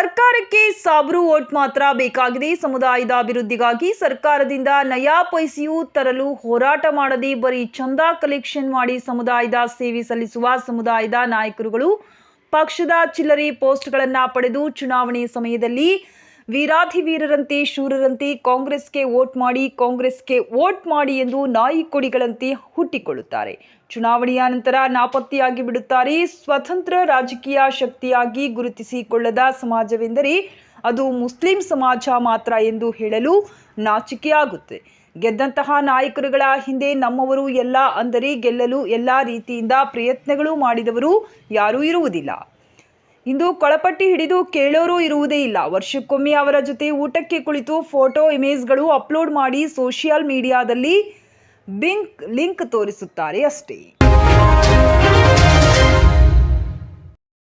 ಅವರು ವೋಟ್ ಮಾತ್ರ ಬೇಕಾಗಿದೆ. ಸಮುದಾಯದ ಅಭಿವೃದ್ಧಿಗಾಗಿ ಸರ್ಕಾರದಿಂದ ನಯಾ ಪೈಸೆಯೂ ತರಲು ಹೋರಾಟ ಮಾಡದೆ ಬರೀ ಚಂದ ಕಲೆಕ್ಷನ್ ಮಾಡಿ ಸಮುದಾಯದ ಸೇವೆ ಸಲ್ಲಿಸುವ ಸಮುದಾಯದ ನಾಯಕರುಗಳು ಪಕ್ಷದ ಚಿಲ್ಲರೆ ಪೋಸ್ಟ್ಗಳನ್ನು ಪಡೆದು ಚುನಾವಣೆ ಸಮಯದಲ್ಲಿ ವೀರಾಧಿವೀರರಂತೆ ಶೂರರಂತೆ ಕಾಂಗ್ರೆಸ್ಗೆ ವೋಟ್ ಮಾಡಿ ಕಾಂಗ್ರೆಸ್ಗೆ ವೋಟ್ ಮಾಡಿ ಎಂದು ನಾಯಿ ಕೊಡಿಗಳಂತೆ ಹುಟ್ಟಿಕೊಳ್ಳುತ್ತಾರೆ. ಚುನಾವಣೆಯ ನಂತರ ನಾಪತ್ತೆಯಾಗಿ ಬಿಡುತ್ತಾರೆ. ಸ್ವತಂತ್ರ ರಾಜಕೀಯ ಶಕ್ತಿಯಾಗಿ ಗುರುತಿಸಿಕೊಳ್ಳದ ಸಮಾಜವೆಂದರೆ ಅದು ಮುಸ್ಲಿಂ ಸಮಾಜ ಮಾತ್ರ ಎಂದು ಹೇಳಲು ನಾಚಿಕೆಯಾಗುತ್ತೆ. ಗೆದ್ದಂತಹ ನಾಯಕರುಗಳ ಹಿಂದೆ ನಮ್ಮವರು ಎಲ್ಲ ಅಂದರೆ ಗೆಲ್ಲಲು ಎಲ್ಲ ರೀತಿಯಿಂದ ಪ್ರಯತ್ನಗಳು ಮಾಡಿದವರು ಯಾರೂ ಇರುವುದಿಲ್ಲ. ಇಂದು ಕೊಳಪಟ್ಟಿ ಹಿಡಿದು ಕೇಳೋರು ಇರುವುದೇ ಇಲ್ಲ. ವರ್ಷಕ್ಕೊಮ್ಮೆ ಅವರ ಜೊತೆ ಊಟಕ್ಕೆ ಕುಳಿತು ಫೋಟೋ, ಇಮೇಜ್ಗಳು ಅಪ್ಲೋಡ್ ಮಾಡಿ ಸೋಷಿಯಲ್ ಮೀಡಿಯಾದಲ್ಲಿ ಬಿಂಕ್, ಲಿಂಕ್ ತೋರಿಸುತ್ತಾರೆ ಅಷ್ಟೇ.